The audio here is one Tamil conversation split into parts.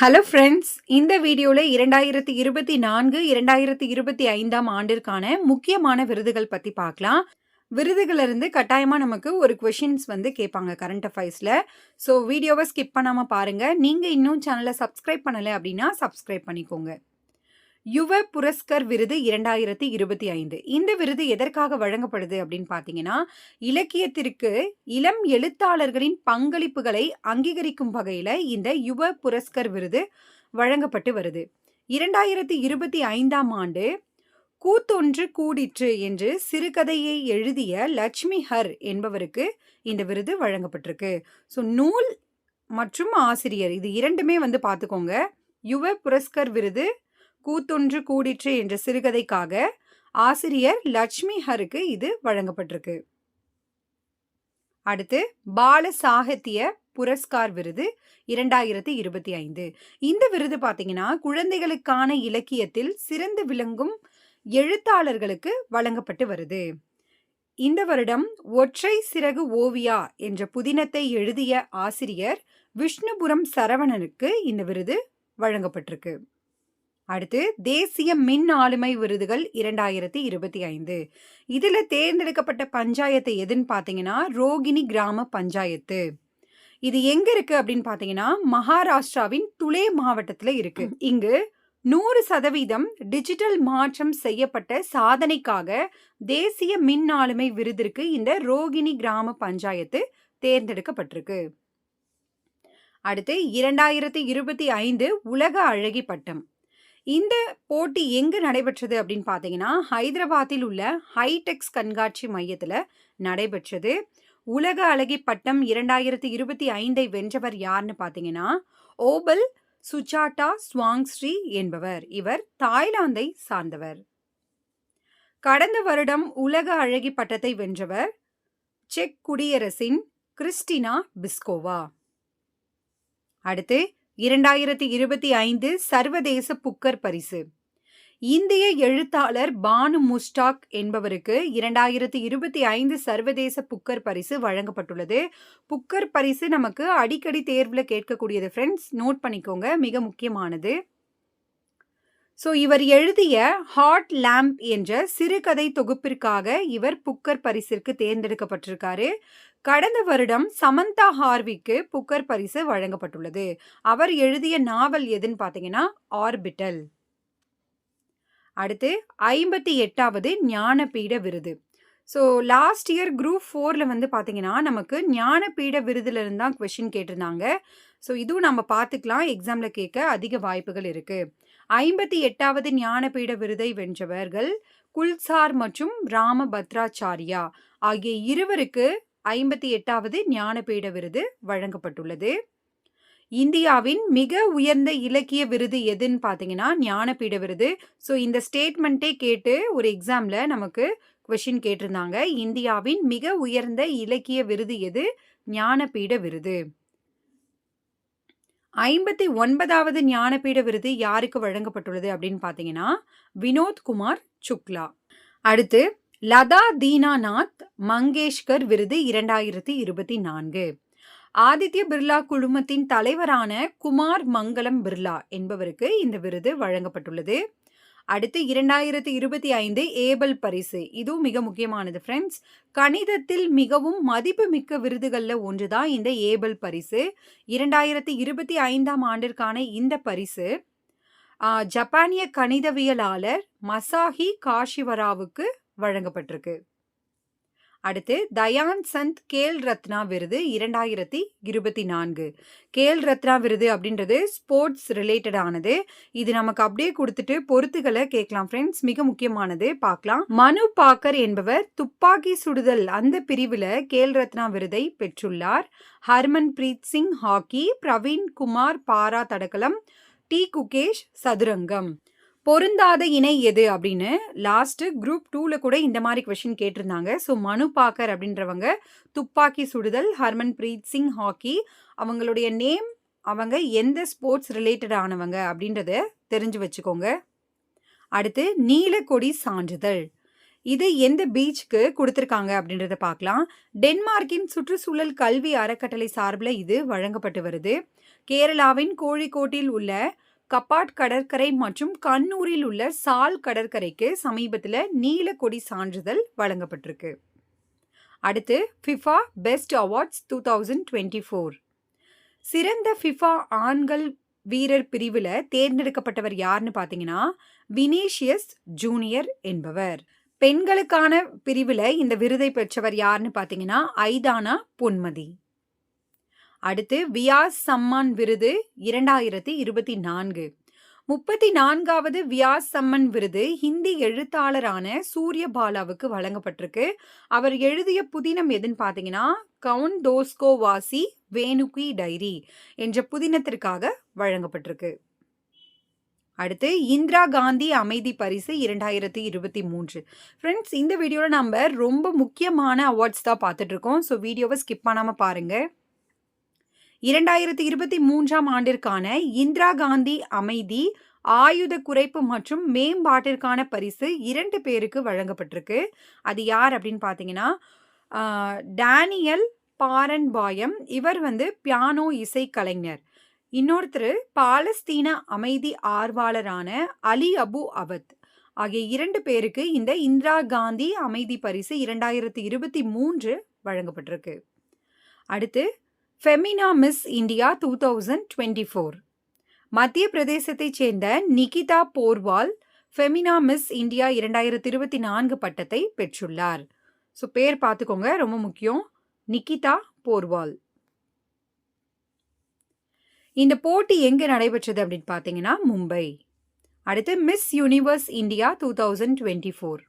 ஹலோ ஃப்ரெண்ட்ஸ் இந்த வீடியோவில் இரண்டாயிரத்தி இருபத்தி நான்கு இரண்டாயிரத்தி இருபத்தி ஐந்தாம் ஆண்டிற்கான முக்கியமான விருதுகள் பற்றி பார்க்கலாம். விருதுகளிலிருந்து கட்டாயமாக நமக்கு ஒரு கொஷின்ஸ் வந்து கேட்பாங்க கரண்ட் அஃபைர்ஸில் ஸோ வீடியோவை ஸ்கிப் பண்ணாமல் பாருங்கள் நீங்கள் இன்னும் சேனலை சப்ஸ்கிரைப் பண்ணலை அப்படின்னா சப்ஸ்கிரைப் பண்ணிக்கோங்க. யுவ புரஸ்கர் விருது இரண்டாயிரத்தி இருபத்தி ஐந்து. இந்த விருது எதற்காக வழங்கப்படுது அப்படின்னு பார்த்தீங்கன்னா இலக்கியத்திற்கு இளம் எழுத்தாளர்களின் பங்களிப்புகளை அங்கீகரிக்கும் வகையில் இந்த யுவ புரஸ்கர் விருது வழங்கப்பட்டு வருது. இரண்டாயிரத்தி இருபத்தி ஐந்தாம் ஆண்டு கூத்தொன்று கூடிற்று என்று சிறுகதையை எழுதிய லட்சுமி ஹர் என்பவருக்கு இந்த விருது வழங்கப்பட்டிருக்கு. ஸோ நூல் மற்றும் ஆசிரியர் இது இரண்டுமே வந்து பார்த்துக்கோங்க. யுவ புரஸ்கர் விருது கூத்தொன்று கூடிற்று என்ற சிறுகதைக்காக ஆசிரியர் லட்சுமி ஹருக்கு இது வழங்கப்பட்டிருக்கு. அடுத்து பால சாகித்ய புரஸ்கார் விருது இரண்டாயிரத்தி இருபத்தி ஐந்து. இந்த விருது பார்த்தீங்கன்னா குழந்தைகளுக்கான இலக்கியத்தில் சிறந்து விளங்கும் எழுத்தாளர்களுக்கு வழங்கப்பட்டு வருது. இந்த வருடம் ஒற்றை சிறகு ஓவியா என்ற புதினத்தை எழுதிய ஆசிரியர் விஷ்ணுபுரம் சரவணனுக்கு இந்த விருது வழங்கப்பட்டிருக்கு. அடுத்து தேசிய மின் ஆளுமை விருதுகள் இரண்டாயிரத்தி இருபத்தி ஐந்து. இதுல தேர்ந்தெடுக்கப்பட்ட பஞ்சாயத்து எதுன்னு பார்த்தீங்கன்னா ரோகிணி கிராம பஞ்சாயத்து. இது எங்க இருக்கு அப்படின்னு பார்த்தீங்கன்னா மகாராஷ்டிராவின் துளே மாவட்டத்துல இருக்கு. இங்கு நூறு சதவீதம் டிஜிட்டல் மாற்றம் செய்யப்பட்ட சாதனைக்காக தேசிய மின் ஆளுமை விருதிற்கு இந்த ரோகிணி கிராம பஞ்சாயத்து தேர்ந்தெடுக்கப்பட்டிருக்கு. அடுத்து இரண்டாயிரத்தி இருபத்தி ஐந்து உலக அழகி பட்டம். இந்த போட்டி எங்கு நடைபெற்றது அப்படின்னு பார்த்தீங்கன்னா ஹைதராபாத்தில் உள்ள ஹைடெக்ஸ் கண்காட்சி மையத்தில் நடைபெற்றது. உலக அழகி பட்டம் இரண்டாயிரத்தி இருபத்தி ஐந்தை வென்றவர் யாருன்னு பார்த்தீங்கன்னா ஓபல் சுஜாட்டா ஸ்வாங்ஸ்ரீ என்பவர். இவர் தாய்லாந்தை சார்ந்தவர். கடந்த வருடம் உலக அழகி பட்டத்தை வென்றவர் செக் குடியரசின் கிறிஸ்டினா பிஸ்கோவா. அடுத்து இரண்டாயிரத்தி இருபத்தி ஐந்து சர்வதேச புக்கர் பரிசு. இந்திய எழுத்தாளர் பானு முஸ்டாக் என்பவருக்கு இரண்டாயிரத்தி இருபத்தி ஐந்து சர்வதேச புக்கர் பரிசு வழங்கப்பட்டுள்ளது. புக்கர் பரிசு நமக்கு அடிக்கடி தேர்வில் கேட்கக்கூடியது ஃப்ரெண்ட்ஸ் நோட் பண்ணிக்கோங்க மிக முக்கியமானது. ஸோ இவர் எழுதிய ஹாட் லேம்ப் என்ற சிறுகதை தொகுப்பிற்காக இவர் புக்கர் பரிசிற்கு தேர்ந்தெடுக்கப்பட்டிருக்காரு. கடந்த வருடம் சமந்தா ஹார்விக்கு புக்கர் பரிசு வழங்கப்பட்டுள்ளது. அவர் எழுதிய நாவல் எதுன்னு பார்த்தீங்கன்னா ஆர்பிட்டல். அடுத்து ஐம்பத்தி எட்டாவது ஞானபீட விருது. ஸோ லாஸ்ட் இயர் குரூப் ஃபோரில் வந்து பார்த்தீங்கன்னா நமக்கு ஞானபீட விருதுலேருந்து தான் கொஷின் கேட்டிருந்தாங்க. ஸோ இதுவும் நம்ம பார்த்துக்கலாம் எக்ஸாமில் கேட்க அதிக வாய்ப்புகள் இருக்குது ஐம்பத்தி எட்டாவது ஞானபீட விருதை வென்றவர்கள் குல்சார் மற்றும் ராமபத்ராச்சாரியா ஆகிய இருவருக்கு ஐம்பத்தி எட்டாவது ஞானபீட விருது வழங்கப்பட்டுள்ளது. இந்தியாவின் மிக உயர்ந்த இலக்கிய விருது எதுன்னு பார்த்தீங்கன்னா ஞானபீட விருது. ஸோ இந்த ஸ்டேட்மெண்ட்டே கேட்டு ஒரு எக்ஸாமில் நமக்கு கொஷின் கேட்டிருந்தாங்க. இந்தியாவின் மிக உயர்ந்த இலக்கிய விருது எது? ஞானபீட விருது. ஐம்பத்தி ஒன்பதாவது ஞானபீட விருது யாருக்கு வழங்கப்பட்டுள்ளது அப்படின்னு பார்த்தீங்கன்னா வினோத் குமார் சுக்லா. அடுத்து லதா தீனாநாத் மங்கேஷ்கர் விருது இரண்டாயிரத்தி இருபத்தி நான்கு. ஆதித்ய பிர்லா குழுமத்தின் தலைவரான குமார் மங்களம் பிர்லா என்பவருக்கு இந்த விருது வழங்கப்பட்டுள்ளது. அடுத்து இரண்டாயிரத்தி இருபத்தி ஐந்து ஏபல் பரிசு. இதுவும் மிக முக்கியமானது ஃப்ரெண்ட்ஸ் கணிதத்தில் மிகவும் மதிப்புமிக்க விருதுகளில் ஒன்று தான் இந்த ஏபல் பரிசு. இரண்டாயிரத்தி இருபத்தி ஐந்தாம் ஆண்டிற்கான இந்த பரிசு. ஜப்பானிய கணிதவியலாளர் மசாஹி காஷிவராவுக்கு வழங்கப்பட்டிருக்கு. அடுத்து தயான் சந்த் கேல் ரத்னா விருது இரண்டாயிரத்தி இருபத்தி நான்கு. கேல் ரத்னா விருது அப்படின்றது ஸ்போர்ட்ஸ் ரிலேட்டடானது இது நமக்கு அப்படியே கொடுத்துட்டு பொறுத்துகளை கேட்கலாம் ஃப்ரெண்ட்ஸ். மிக முக்கியமானது பார்க்கலாம். மனு பாக்கர் என்பவர் துப்பாக்கி சுடுதல் அந்த பிரிவில் கேல் ரத்னா விருதை பெற்றுள்ளார். Harmanpreet Singh hockey Praveen Kumar para தடகளம் டி குகேஷ் சதுரங்கம். பொருந்தாத இணை எது அப்படின்னு லாஸ்ட் குரூப் டூவில் கூட இந்த மாதிரி கொஷின் கேட்டிருந்தாங்க. ஸோ மனு பாக்கர் அப்படின்றவங்க துப்பாக்கி சுடுதல் ஹர்மன் பிரீத் சிங் ஹாக்கி அவங்களுடைய நேம் அவங்க எந்த ஸ்போர்ட்ஸ் ரிலேட்டட் ஆனவங்க அப்படின்றத தெரிஞ்சு வச்சுக்கோங்க. அடுத்து நீலக்கொடி சான்றிதழ். இது எந்த பீச்சுக்கு கொடுத்துருக்காங்க அப்படின்றத பார்க்கலாம் டென்மார்க்கின் சுற்றுச்சூழல் கல்வி அறக்கட்டளை சார்பில் இது வழங்கப்பட்டு வருது. கேரளாவின் கோழிக்கோட்டில் உள்ள கப்பாட் கடற்கரை மற்றும் கண்ணூரில் உள்ள சால் கடற்கரைக்கு சமீபத்தில் நீலக்கொடி சான்றிதழ் வழங்கப்பட்டிருக்கு. அடுத்து FIFA best awards two thousand twenty four சிறந்த ஃபிஃபா ஆண்கள் வீரர் பிரிவில் தேர்ந்தெடுக்கப்பட்டவர் யாருன்னு பார்த்தீங்கன்னா வினேஷியஸ் ஜூனியர் என்பவர். பெண்களுக்கான பிரிவில் இந்த விருதை பெற்றவர் யாருன்னு பார்த்தீங்கன்னா ஐதானா பொன்மதி. அடுத்து வியாஸ் சம்மான் விருது இரண்டாயிரத்தி இருபத்தி நான்கு. முப்பத்தி நான்காவது வியாஸ் சம்மன் விருது ஹிந்தி எழுத்தாளரான சூரிய பாலாவுக்கு வழங்கப்பட்டிருக்கு. அவர் எழுதிய புதினம் எதுன்னு பார்த்தீங்கன்னா கவுன் தோஸ்கோ வாசி வேணுகி டைரி என்ற புதினத்திற்காக வழங்கப்பட்டிருக்கு. அடுத்து இந்திரா காந்தி அமைதி பரிசு இரண்டாயிரத்தி இருபத்தி மூன்று. ஃப்ரெண்ட்ஸ் இந்த வீடியோவில் நம்ம ரொம்ப முக்கியமான அவார்ட்ஸ் தான் பார்த்துட்ருக்கோம் ஸோ வீடியோவை ஸ்கிப் பண்ணாமல் பாருங்கள் இரண்டாயிரத்தி இருபத்தி மூன்றாம் ஆண்டிற்கான இந்திரா காந்தி அமைதி ஆயுத குறைப்பு மற்றும் மேம்பாட்டிற்கான பரிசு இரண்டு பேருக்கு வழங்கப்பட்டிருக்கு. அது யார் அப்படின்னு பார்த்தீங்கன்னா டேனியல் பாரன்பாயம். இவர் வந்து பியானோ இசை கலைஞர். இன்னொருத்தர் பாலஸ்தீன அமைதி ஆர்வலரான அலி அபு அவத். ஆகிய இரண்டு பேருக்கு இந்த இந்திரா காந்தி அமைதி பரிசு இரண்டாயிரத்தி இருபத்தி மூன்று வழங்கப்பட்டிருக்கு. அடுத்து Femina Miss India two thousand twenty four மத்திய பிரதேசத்தைச் சேர்ந்த Nikita Porwal Femina Miss India இரண்டாயிரத்தி இருபத்தி நான்கு பட்டத்தை பெற்றுள்ளார். ஸோ பேர் பார்த்துக்கோங்க ரொம்ப முக்கியம். நிகிதா போர்வால். இந்த போட்டி எங்கே நடைபெற்றது அப்படின்னு பார்த்தீங்கன்னா மும்பை. அடுத்து Miss Universe India two thousand twenty four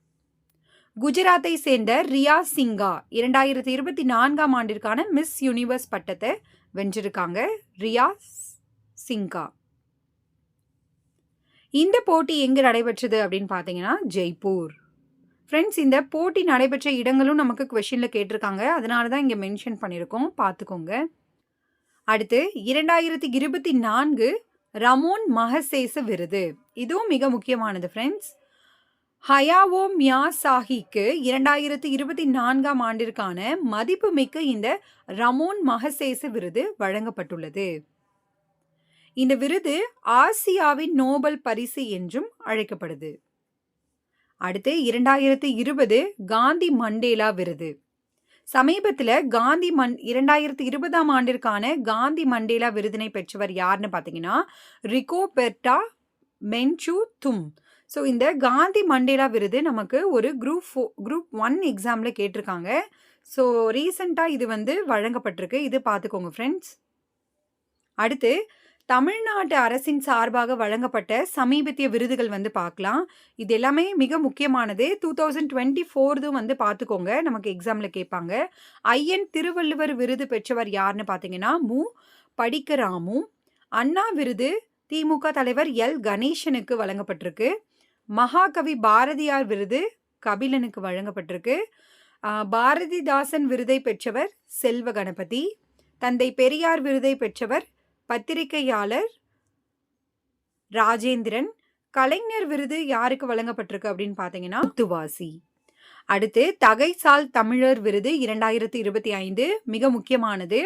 குஜராத்தை சேர்ந்த ரியா சிங்கா இரண்டாயிரத்தி இருபத்தி நான்காம் ஆண்டிற்கான மிஸ் யூனிவர்ஸ் பட்டத்தை வென்றிருக்காங்க ரியா சிங்கா. இந்த போட்டி எங்கே நடைபெற்றது அப்படின்னு பார்த்தீங்கன்னா ஜெய்ப்பூர். ஃப்ரெண்ட்ஸ் இந்த போட்டி நடைபெற்ற இடங்களும் நமக்கு கொஷினில் கேட்டிருக்காங்க. அதனால தான் இங்கே மென்ஷன் பண்ணியிருக்கோம். பார்த்துக்கோங்க. அடுத்து இரண்டாயிரத்தி இருபத்தி நான்கு ரமோன் மகசேச விருது. இதுவும் மிக முக்கியமானது ஃப்ரெண்ட்ஸ் ஹயாவோ மியா சாஹிக்கு இரண்டாயிரத்தி இருபத்தி நான்காம் ஆண்டிற்கான மதிப்புமிக்க இந்த ரமோன் மகசேசு விருது வழங்கப்பட்டுள்ளது. இந்த விருது ஆசியாவின் நோபல் பரிசு என்றும் அழைக்கப்படுது. அடுத்து இரண்டாயிரத்தி இருபது காந்தி மண்டேலா விருது. சமீபத்தில் காந்தி மண் இரண்டாயிரத்தி இருபதாம் ஆண்டிற்கான காந்தி மண்டேலா விருதினை பெற்றவர் யாருன்னு பார்த்தீங்கன்னா ரிகோபெர்டா மென்சு தும். ஸோ இந்த காந்தி மண்டேலா விருது நமக்கு ஒரு குரூப் ஃபோ குரூப் ஒன் எக்ஸாமில் கேட்டிருக்காங்க. ஸோ ரீசண்டாக இது வந்து வழங்கப்பட்டிருக்கு. இது பார்த்துக்கோங்க ஃப்ரெண்ட்ஸ் அடுத்து தமிழ்நாட்டு அரசின் சார்பாக வழங்கப்பட்ட சமீபத்திய விருதுகள் வந்து பார்க்கலாம். இது எல்லாமே மிக முக்கியமானது. டூ தௌசண்ட் டுவெண்ட்டி ஃபோர்தும் வந்து பார்த்துக்கோங்க. நமக்கு எக்ஸாமில் கேட்பாங்க. ஐயன் திருவள்ளுவர் விருது பெற்றவர் யாருன்னு பார்த்தீங்கன்னா மு. படிக்கராமு. அண்ணா விருது திமுக தலைவர் எல். கணேசனுக்கு வழங்கப்பட்டிருக்கு. மகாகவி பாரதியார் விருது கபிலனுக்கு வழங்கப்பட்டிருக்கு. பாரதிதாசன் விருதை பெற்றவர் செல்வ கணபதி தந்தை பெரியார் விருதை பெற்றவர் பத்திரிகையாளர் ராஜேந்திரன் கலைஞர் விருது யாருக்கு வழங்கப்பட்டிருக்கு அப்படின்னு பார்த்தீங்கன்னா துவாசி அடுத்து தகைசால் தமிழர் விருது இரண்டாயிரத்தி இருபத்தி ஐந்து மிக முக்கியமானது.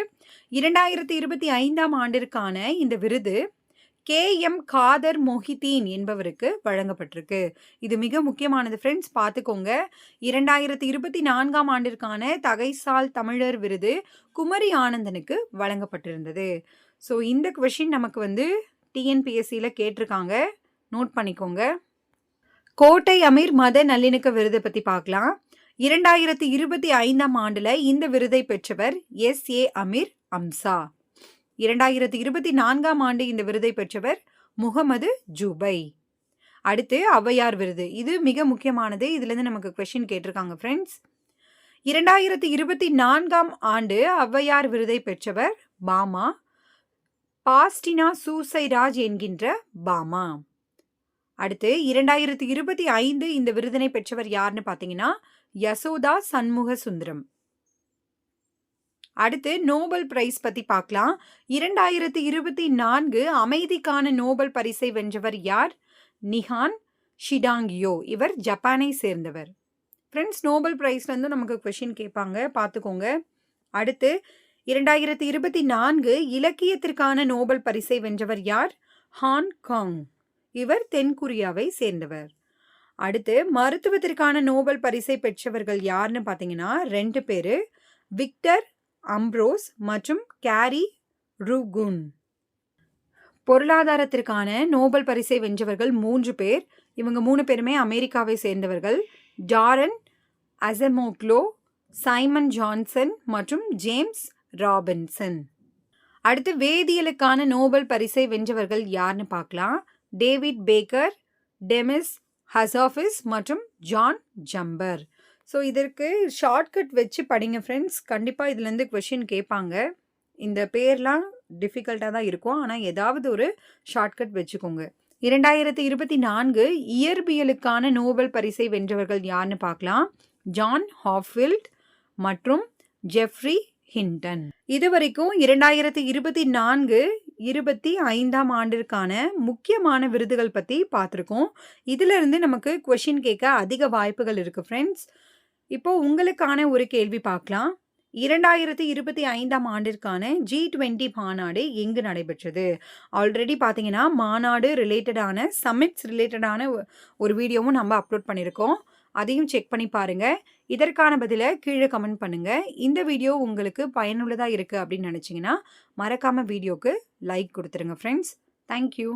இரண்டாயிரத்தி இருபத்தி ஐந்தாம் ஆண்டிற்கான இந்த விருது கே. எம். காதர் மொஹிதீன் என்பவருக்கு வழங்கப்பட்டிருக்கு. இது மிக முக்கியமானது ஃப்ரெண்ட்ஸ் பார்த்துக்கோங்க. இரண்டாயிரத்தி இருபத்தி நான்காம் ஆண்டிற்கான தகைசால் தமிழர் விருது குமரி ஆனந்தனுக்கு வழங்கப்பட்டிருந்தது. ஸோ இந்த கொஷின் நமக்கு வந்து டிஎன்பிஎஸ்சியில் கேட்டிருக்காங்க. நோட் பண்ணிக்கோங்க. கோட்டை அமீர் மத நல்லிணக்க விருதை பற்றி பார்க்கலாம். இரண்டாயிரத்தி இருபத்தி ஐந்தாம் ஆண்டில் இந்த விருதை பெற்றவர் எஸ். ஏ. அமீர் அம்சா. இரண்டாயிரத்தி இருபத்தி நான்காம் ஆண்டு இந்த விருதை பெற்றவர் முகமது ஜூபை. அடுத்து ஔவையார் விருது. இது மிக முக்கியமானது. இதுலேருந்து நமக்கு கொஷின் கேட்டிருக்காங்க ஃப்ரெண்ட்ஸ் இரண்டாயிரத்தி இருபத்தி நான்காம் ஆண்டு ஔவையார் விருதை பெற்றவர் பாமா. பாஸ்டினா சூசைராஜ் என்கின்ற பாமா. அடுத்து இரண்டாயிரத்தி இருபத்தி ஐந்து இந்த விருதினை பெற்றவர் யாருன்னு பார்த்தீங்கன்னா யசோதா சண்முக சுந்தரம். அடுத்து நோபல் பிரைஸ் பத்தி பார்க்கலாம். இரண்டாயிரத்தி இருபத்தி நான்கு அமைதிக்கான நோபல் பரிசை வென்றவர் யார்? நிஹான் ஷிடாங்கியோ. இவர் ஜப்பானை சேர்ந்தவர். ஃப்ரெண்ட்ஸ் நோபல் ப்ரைஸ்லேருந்து நமக்கு கொஷின் கேட்பாங்க. பார்த்துக்கோங்க. அடுத்து 2024 இலக்கியத்திற்கான நோபல் பரிசை வென்றவர் யார்? ஹாங்காங். இவர் தென்கொரியாவை சேர்ந்தவர். அடுத்து மருத்துவத்திற்கான நோபல் பரிசை பெற்றவர்கள் யாருன்னு பார்த்தீங்கன்னா ரெண்டு பேர். விக்டர் அம்ப்ரோஸ் மற்றும் கேரி ருகுன் பொருளாதாரத்திற்கான நோபல் பரிசை வென்றவர்கள் மூன்று பேர். இவங்க மூணு பேருமே அமெரிக்காவை சேர்ந்தவர்கள். டாரன் அசமோக்லோ சைமன் ஜான்சன் மற்றும் ஜேம்ஸ் ராபின்சன். அடுத்து வேதியியலுக்கான நோபல் பரிசை வென்றவர்கள் யாருன்னு பார்க்கலாம். டேவிட் பேக்கர், டெமிஸ் ஹசாஃபிஸ் மற்றும் ஜான் ஜம்பர். ஸோ இதற்கு ஷார்ட்கட் வச்சு படிங்க ஃப்ரெண்ட்ஸ். கண்டிப்பாக இதுலேருந்து கொஷின் கேட்பாங்க. இந்த பேர்லாம் டிஃபிகல்ட்டாக தான் இருக்கும். ஆனால் ஏதாவது ஒரு ஷார்ட்கட் வச்சுக்கோங்க. 2024 இயற்பியலுக்கான நோபல் பரிசை வென்றவர்கள் யாருன்னு பார்க்கலாம். ஜான் ஹாஃபில்ட் மற்றும் ஜெஃப்ரி ஹிண்டன். இதுவரைக்கும் 2024, 25ஆம் ஆண்டிற்கான முக்கியமான விருதுகள் பற்றி பார்த்துருக்கோம். இதிலிருந்து நமக்கு கொஷின் கேட்க அதிக வாய்ப்புகள் இருக்குது ஃப்ரெண்ட்ஸ். இப்போ உங்களுக்கான ஒரு கேள்வி பார்க்கலாம். 2025ஆம் ஆண்டிற்கான G20 மாநாடு எங்கு நடைபெற்றது? ஆல்ரெடி பார்த்தீங்கன்னா, மாநாடு ரிலேட்டடான சம்மிட்ஸ் ரிலேட்டடான ஒரு வீடியோவும் நம்ம அப்லோட் பண்ணியிருக்கோம். அதையும் செக் பண்ணி பாருங்கள் இதற்கான பதிலை கீழே கமெண்ட் பண்ணுங்கள் இந்த வீடியோ உங்களுக்கு பயனுள்ளதாக இருக்குது அப்படின்னு நினச்சிங்கன்னா மறக்காமல் வீடியோவுக்கு லைக் கொடுத்துருங்க ஃப்ரெண்ட்ஸ். Thank you.